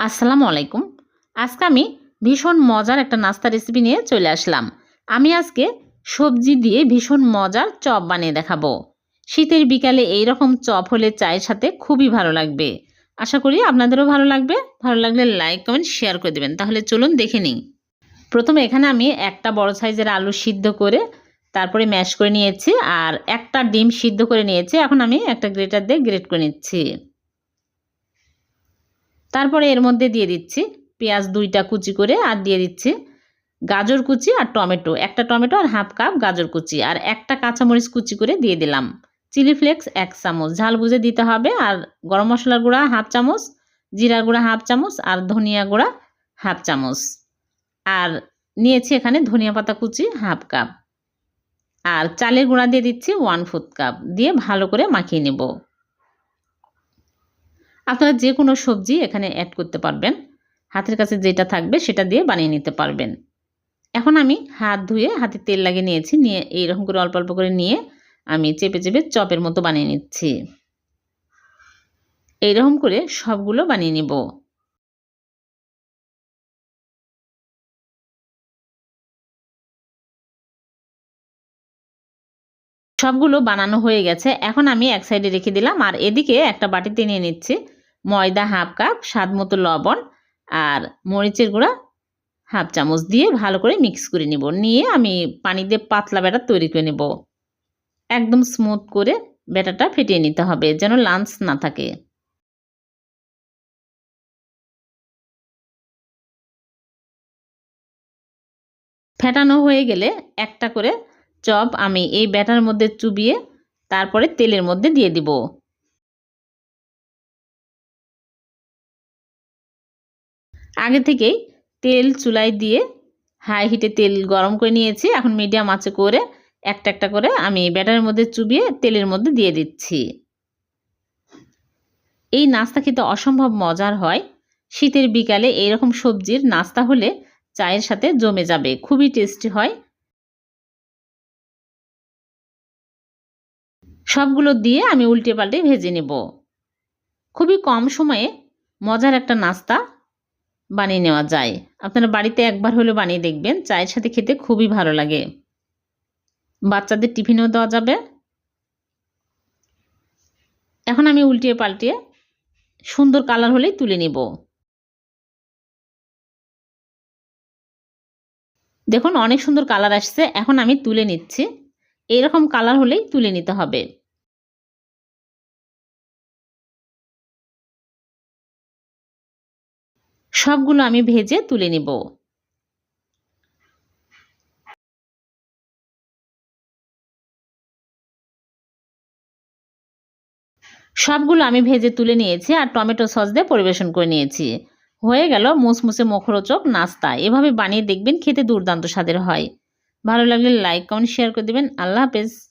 আসসালামু আলাইকুম। আজকে আমি ভীষণ মজার একটা নাস্তা রেসিপি নিয়ে চলে আসলাম। আমি আজকে সবজি দিয়ে ভীষণ মজার চপ বানিয়ে দেখাবো। শীতের বিকালে এই রকম চপ হলে চায়ের সাথে খুবই ভালো লাগবে। আশা করি আপনাদেরও ভালো লাগবে। ভালো লাগলে লাইক কমেন্ট শেয়ার করে দেবেন। তাহলে চলুন দেখে নিই। প্রথমে এখানে আমি একটা বড় সাইজের আলু সিদ্ধ করে তারপরে ম্যাশ করে নিয়েছি আর একটা ডিম সিদ্ধ করে নিয়েছি। এখন আমি একটা গ্রেটার দিয়ে গ্রেট করে নিচ্ছি। তারপরে এর মধ্যে দিয়ে দিচ্ছি পেঁয়াজ দুইটা কুচি করে আর দিয়ে দিচ্ছি গাজর কুচি আর টমেটো। একটা টমেটো আর হাফ কাপ গাজর কুচি আর একটা কাঁচামরিচ কুচি করে দিয়ে দিলাম। চিলি ফ্লেক্স এক চামচ। ঝাল বুঝে দিতে হবে আর গরম মশলার গুঁড়া হাফ চামচ, জিরার গুঁড়া হাফ চামচ আর ধনিয়া গুঁড়া হাফ চামচ। আর নিয়েছি এখানে ধনিয়া পাতা কুচি হাফ কাপ। আর চালের গুঁড়া দিয়ে দিচ্ছি ওয়ান ফোর্থ কাপ। দিয়ে ভালো করে মাখিয়ে নেব। আপনারা যে কোনো সবজি এখানে অ্যাড করতে পারবেন। হাতের কাছে যেটা থাকবে সেটা দিয়ে বানিয়ে নিতে পারবেন। এখন আমি হাত ধুয়ে হাতে তেল লাগিয়ে নিয়েছি, নিয়ে এইরকম করে অল্প অল্প করে নিয়ে আমি চেপে চেপে চপের মতো বানিয়ে নিচ্ছি। এইরকম করে সবগুলো বানিয়ে নিব। সবগুলো বানানো হয়ে গেছে। এখন আমি এক সাইডে রেখে দিলাম আর এদিকে একটা বাটিতে নিয়ে নিচ্ছি। ময়দা হাফ কাপ, স্বাদ মতো লবণ আর মরিচের গুঁড়া হাফ চামচ দিয়ে ভালো করে মিক্স করে নিব। নিয়ে আমি পানি দিয়ে পাতলা ব্যাটার তৈরি করে নেব। একদম স্মুথ করে ব্যাটারটা ফেটিয়ে নিতে হবে যেন লাঞ্চ না থাকে। ফেটানো হয়ে গেলে একটা করে চপ আমি এই ব্যাটার মধ্যে চুবিয়ে তারপরে তেলের মধ্যে দিয়ে দিব। আগে থেকেই তেল চুলায় দিয়ে হাই হিটে তেল গরম করে নিয়েছি। এখন মিডিয়াম আঁচে করে একটা একটা করে আমি ব্যাটারের মধ্যে চুবিয়ে তেলের মধ্যে দিয়ে দিচ্ছি। এই নাস্তা খেতে অসম্ভব মজার হয়। শীতের বিকালে এইরকম সবজির নাস্তা হলে চায়ের সাথে জমে যাবে, খুবই টেস্টি হয়। সবগুলো দিয়ে আমি উল্টে পাল্টে ভেজে নেব। খুবই কম সময়ে মজার একটা নাস্তা বানিয়ে নেওয়া যায়। আপনারা বাড়িতে একবার হলেও বানিয়ে দেখবেন, চায়ের সাথে খেতে খুবই ভালো লাগে। বাচ্চাদের টিফিনেও দেওয়া যাবে। এখন আমি উল্টিয়ে পাল্টিয়ে সুন্দর কালার হলেই তুলে নিব। দেখুন, অনেক সুন্দর কালার আসছে। এখন আমি তুলে নিচ্ছি। এইরকম কালার হলেই তুলে নিতে হবে। সবগুলো আমি ভেজে তুলে নিব। সবগুলো আমি ভেজে তুলে নিয়েছি আর টমেটো সস দিয়ে পরিবেশন করে নিয়েছি। হয়ে গেল মুসমুসে মুখরোচক নাস্তা। এভাবে বানিয়ে দেখবেন খেতে দুর্দান্ত স্বাদের হয়। ভালো লাগলে লাইক কমেন্ট শেয়ার করে দেবেন। আল্লাহ হাফেজ।